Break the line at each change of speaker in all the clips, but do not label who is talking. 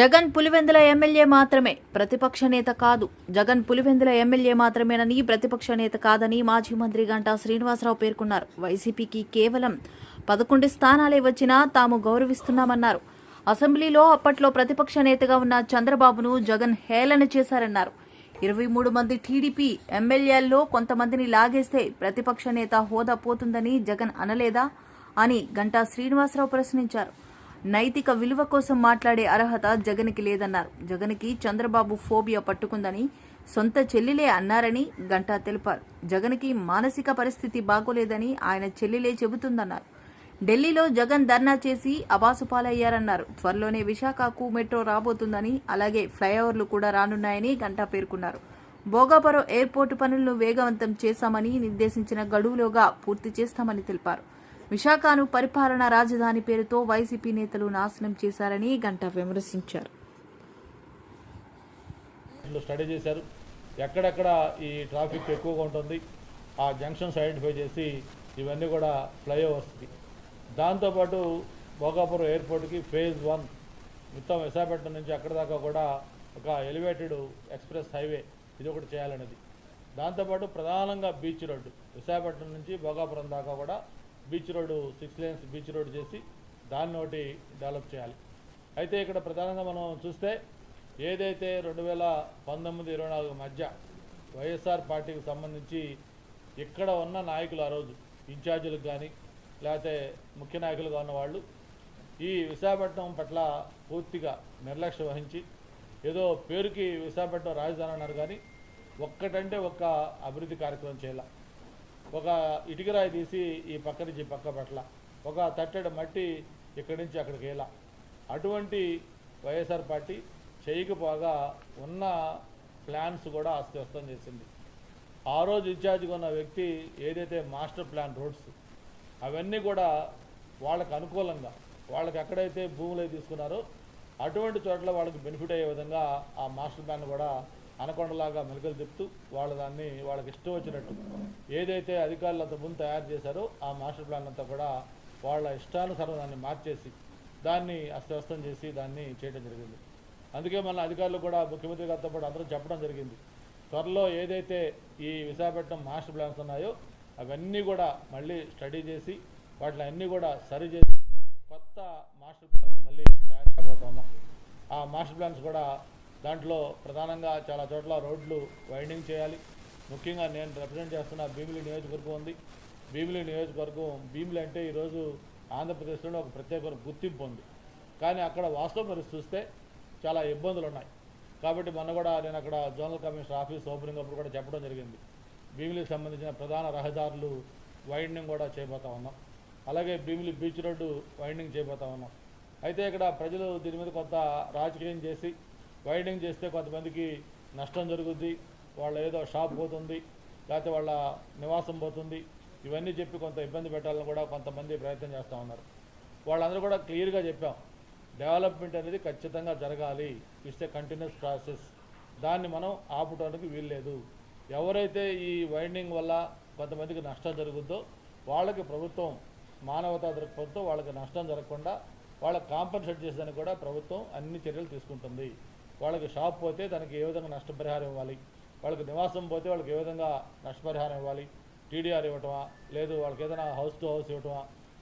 Jagan Pulivendula MLA మాత్రమే ప్రతిపక్ష నేత కాదు. జగన్ పులివెందుల ఎమ్మెల్యే మాత్రమేనని ప్రతిపక్ష నేత కాదని మాజీ మంత్రి గంటా శ్రీనివాసరావు పేర్కొన్నారు. వైసీపీకి కేవలం పదకొండు స్థానాలే వచ్చినా తాము గౌరవిస్తున్నామన్నారు. అసెంబ్లీలో అప్పట్లో ప్రతిపక్ష నేతగా ఉన్న చంద్రబాబును జగన్ హేళన చేశారన్నారు. ఇరవై మూడు మంది టీడీపీ ఎమ్మెల్యేల్లో కొంతమందిని లాగేస్తే ప్రతిపక్ష నేత హోదా పోతుందని జగన్ అనలేదా అని గంటా శ్రీనివాసరావు ప్రశ్నించారు. నైతిక విలువ కోసం మాట్లాడే అర్హత జగన్కి లేదన్నారు. జగన్కి చంద్రబాబు ఫోబియా పట్టుకుందని సొంత చెల్లిలే అన్నారని గంటా తెలిపారు. జగన్కి మానసిక పరిస్థితి బాగోలేదని ఆయన చెల్లిలే చెబుతుందన్నారు. ఢిల్లీలో జగన్ ధర్నా చేసి అబాసుపాలయ్యారన్నారు. త్వరలోనే విశాఖకు మెట్రో రాబోతుందని అలాగే ఫ్లైఓవర్లు కూడా రానున్నాయని గంటా పేర్కొన్నారు. భోగాపురం ఎయిర్పోర్టు పనులను వేగవంతం చేశామని నిర్దేశించిన గడువులోగా పూర్తి చేస్తామని తెలిపారు. విశాఖను పరిపాలనా రాజధాని పేరుతో వైసీపీ నేతలు నాశనం చేశారని గంటా విమర్శించారు.
స్టడీ చేశారు. ఎక్కడెక్కడ ఈ ట్రాఫిక్ ఎక్కువగా ఉంటుంది ఆ జంక్షన్స్ ఐడెంటిఫై చేసి ఇవన్నీ కూడా ఫ్లైఓవర్స్కి దాంతోపాటు భోగాపురం ఎయిర్పోర్ట్కి ఫేజ్ వన్ మొత్తం విశాఖపట్నం నుంచి అక్కడ దాకా కూడా ఒక ఎలివేటెడ్ ఎక్స్ప్రెస్ హైవే ఇది ఒకటి చేయాలనేది. దాంతోపాటు ప్రధానంగా బీచ్ రోడ్డు విశాఖపట్నం నుంచి భోగాపురం దాకా కూడా beach road six lanes beach road చేసి దాన్ని ఒకటి డెవలప్ చేయాలి. అయితే ఇక్కడ ప్రధానంగా మనం చూస్తే ఏదైతే రెండు వేల పంతొమ్మిది ఇరవై నాలుగు మధ్య వైఎస్ఆర్ పార్టీకి సంబంధించి ఇక్కడ ఉన్న నాయకులు ఆ రోజు ఇన్ఛార్జీలకు కానీ లేకపోతే ముఖ్య నాయకులుగా ఉన్నవాళ్ళు ఈ విశాఖపట్నం పట్ల పూర్తిగా నిర్లక్ష్యం వహించి ఏదో పేరుకి విశాఖపట్నం రాజధాని అన్నారు కానీ ఒక్కటంటే ఒక్క అభివృద్ధి కార్యక్రమం చేయాలి. ఒక ఇటుకరాయి తీసి ఈ పక్క నుంచి పక్క పట్ల. ఒక తట్టెడు మట్టి ఇక్కడి నుంచి అక్కడికి వెళ్ళా అటువంటి వైఎస్ఆర్ పార్టీ చేయకపోగా ఉన్న ప్లాన్స్ కూడా అస్తవ్యస్తం చేసింది. ఆ రోజు ఇన్ఛార్జ్గా ఉన్న వ్యక్తి ఏదైతే మాస్టర్ ప్లాన్ రోడ్స్ అవన్నీ కూడా వాళ్ళకు అనుకూలంగా వాళ్ళకి ఎక్కడైతే భూములు తీసుకున్నారో అటువంటి చోట్ల వాళ్ళకి బెనిఫిట్ అయ్యే విధంగా ఆ మాస్టర్ ప్లాన్ కూడా అనకొండలాగా మెలకలు తిప్పుతూ వాళ్ళ దాన్ని వాళ్ళకి ఇష్టం వచ్చినట్టు ఏదైతే అధికారులు అంతకుముందు ముందు తయారు చేశారో ఆ మాస్టర్ ప్లాన్ అంతా కూడా వాళ్ళ ఇష్టానుసారం దాన్ని మార్చేసి దాన్ని అస్తవ్యస్తం చేసి దాన్ని చేయడం జరిగింది. అందుకే మన అధికారులు కూడా ముఖ్యమంత్రి గారితో పాటు అందరూ చెప్పడం జరిగింది. త్వరలో ఏదైతే ఈ విశాఖపట్నం మాస్టర్ ప్లాన్స్ ఉన్నాయో అవన్నీ కూడా మళ్ళీ స్టడీ చేసి వాటిని అన్నీ కూడా సరి చేసి కొత్త మాస్టర్ ప్లాన్స్ మళ్ళీ తయారు కాబోతున్నాం ఆ మాస్టర్ ప్లాన్స్ కూడా దాంట్లో ప్రధానంగా చాలా చోట్ల రోడ్లు వైండింగ్ చేయాలి. ముఖ్యంగా నేను రిప్రజెంట్ చేస్తున్న భీమిలి నియోజకవర్గం ఉంది. భీమిలి నియోజకవర్గం భీమిలి అంటే ఈరోజు ఆంధ్రప్రదేశ్లో ఒక ప్రత్యేక గుర్తింపు ఉంది. కానీ అక్కడ వాస్తవ పరిస్థితి చూస్తే చాలా ఇబ్బందులు ఉన్నాయి. కాబట్టి మొన్న కూడా నేను అక్కడ జోనల్ కమిషనర్ ఆఫీస్ ఓపెనింగ్ అప్పుడు కూడా చెప్పడం జరిగింది. భీమిలికి సంబంధించిన ప్రధాన రహదారులు వైండింగ్ కూడా చేయబోతా ఉన్నాం. అలాగే భీమిలి బీచ్ రోడ్డు వైండింగ్ చేయబోతా ఉన్నాం. అయితే ఇక్కడ ప్రజలు దీని మీద కొంత రాజకీయం చేసి వైడింగ్ చేస్తే కొంతమందికి నష్టం జరుగుద్ది వాళ్ళ ఏదో షాప్ పోతుంది లేకపోతే వాళ్ళ నివాసం పోతుంది. ఇవన్నీ చెప్పి కొంత ఇబ్బంది పెట్టాలని కూడా కొంతమంది ప్రయత్నం చేస్తూ ఉన్నారు. వాళ్ళందరూ కూడా క్లియర్గా చెప్పాం. డెవలప్మెంట్ అనేది ఖచ్చితంగా జరగాలి. It's a continuous process. దాన్ని మనం ఆపడానికి వీల్లేదు. ఎవరైతే ఈ వైండింగ్ వల్ల కొంతమందికి నష్టం జరుగుద్దో వాళ్ళకి ప్రభుత్వం మానవతా దృక్పథంతో వాళ్ళకి నష్టం జరగకుండా వాళ్ళకి కాంపన్సేట్ చేసేదానికి కూడా ప్రభుత్వం అన్ని చర్యలు తీసుకుంటుంది. వాళ్ళకి షాప్ పోతే దానికి ఏ విధంగా నష్టపరిహారం ఇవ్వాలి? వాళ్ళకి నివాసం పోతే వాళ్ళకి ఏ విధంగా నష్టపరిహారం ఇవ్వాలి? టీడీఆర్ ఇవ్వటమా? లేదు వాళ్ళకి ఏదైనా హౌస్ టు హౌస్ ఇవ్వటమా?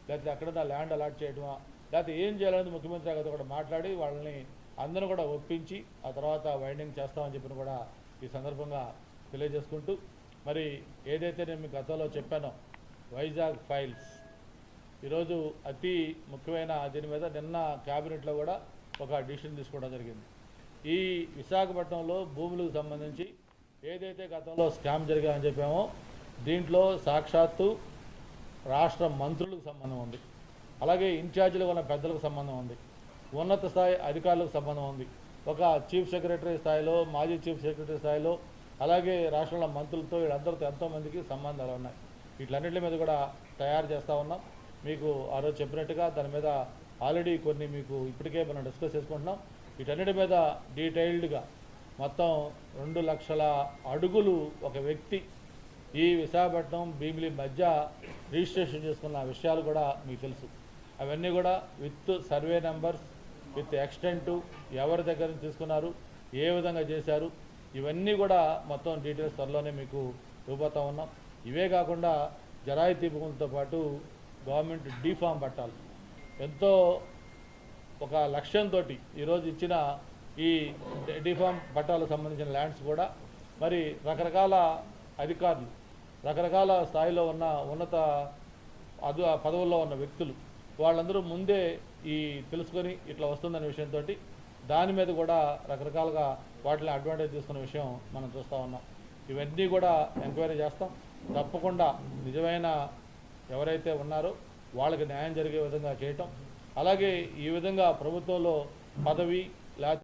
లేకపోతే అక్కడ ల్యాండ్ అలాట్ చేయటమా? లేకపోతే ఏం చేయాలనేది ముఖ్యమంత్రి గారితో కూడా మాట్లాడి వాళ్ళని అందరూ కూడా ఒప్పించి ఆ తర్వాత వైండింగ్ చేస్తామని చెప్పిన కూడా ఈ సందర్భంగా తెలియజేసుకుంటూ మరి ఏదైతే నేను మీకు గతంలో చెప్పానో వైజాగ్ ఫైల్స్ ఈరోజు అతి ముఖ్యమైన దీని మీద నిన్న క్యాబినెట్లో కూడా ఒక డిసిషన్ తీసుకోవడం జరిగింది. ఈ విశాఖపట్నంలో భూములకు సంబంధించి ఏదైతే గతంలో స్కామ్ జరిగాయని చెప్పామో దీంట్లో సాక్షాత్తు రాష్ట్ర మంత్రులకు సంబంధం ఉంది. అలాగే ఇన్ఛార్జీలు ఉన్న పెద్దలకు సంబంధం ఉంది. ఉన్నత స్థాయి అధికారులకు సంబంధం ఉంది. ఒక చీఫ్ సెక్రటరీ స్థాయిలో మాజీ చీఫ్ సెక్రటరీ స్థాయిలో అలాగే రాష్ట్రంలో మంత్రులతో వీళ్ళందరితో ఎంతోమందికి సంబంధాలు ఉన్నాయి. వీటిలన్నింటి మీద కూడా తయారు చేస్తూ ఉన్నాం. మీకు ఆ రోజు చెప్పినట్టుగా దాని మీద ఆల్రెడీ కొన్ని మీకు ఇప్పటికే మనం డిస్కస్ చేసుకుంటున్నాం. వీటన్నిటి మీద డీటెయిల్డ్గా మొత్తం రెండు లక్షల అడుగులు ఒక వ్యక్తి ఈ విశాఖపట్నం భీమిలి మధ్య రిజిస్ట్రేషన్ చేసుకున్న విషయాలు కూడా మీకు తెలుసు. అవన్నీ కూడా with survey numbers with extent ఎవరి దగ్గర నుంచి తీసుకున్నారు ఏ విధంగా చేశారు ఇవన్నీ కూడా మొత్తం డీటెయిల్స్ త్వరలోనే మీకు ఇవ్వబోతా ఉన్నాం. ఇవే కాకుండా జరాయి భూములతో పాటు గవర్నమెంట్ డీఫామ్ పట్టాలు. ఎంతో ఒక లక్ష్యంతో ఈరోజు ఇచ్చిన ఈ డిఫామ్ పట్టాలకు సంబంధించిన ల్యాండ్స్ కూడా మరి రకరకాల అధికారులు రకరకాల స్థాయిలో ఉన్న ఉన్నత అదు పదవుల్లో ఉన్న వ్యక్తులు వాళ్ళందరూ ముందే ఈ తెలుసుకొని ఇట్లా వస్తుందనే విషయంతో దాని మీద కూడా రకరకాలుగా వాటిని అడ్వాంటేజ్ తీసుకున్న విషయం మనం చూస్తూ ఉన్నాం. ఇవన్నీ కూడా ఎంక్వైరీ చేస్తాం. తప్పకుండా నిజమైన ఎవరైతే ఉన్నారో వాళ్ళకి న్యాయం జరిగే విధంగా చేయటం అలాగే ఈ విధంగా ప్రభుత్వంలో పదవి లేకపోతే